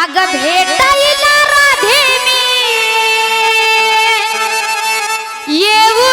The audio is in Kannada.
अग भेटायला राधे मी येऊ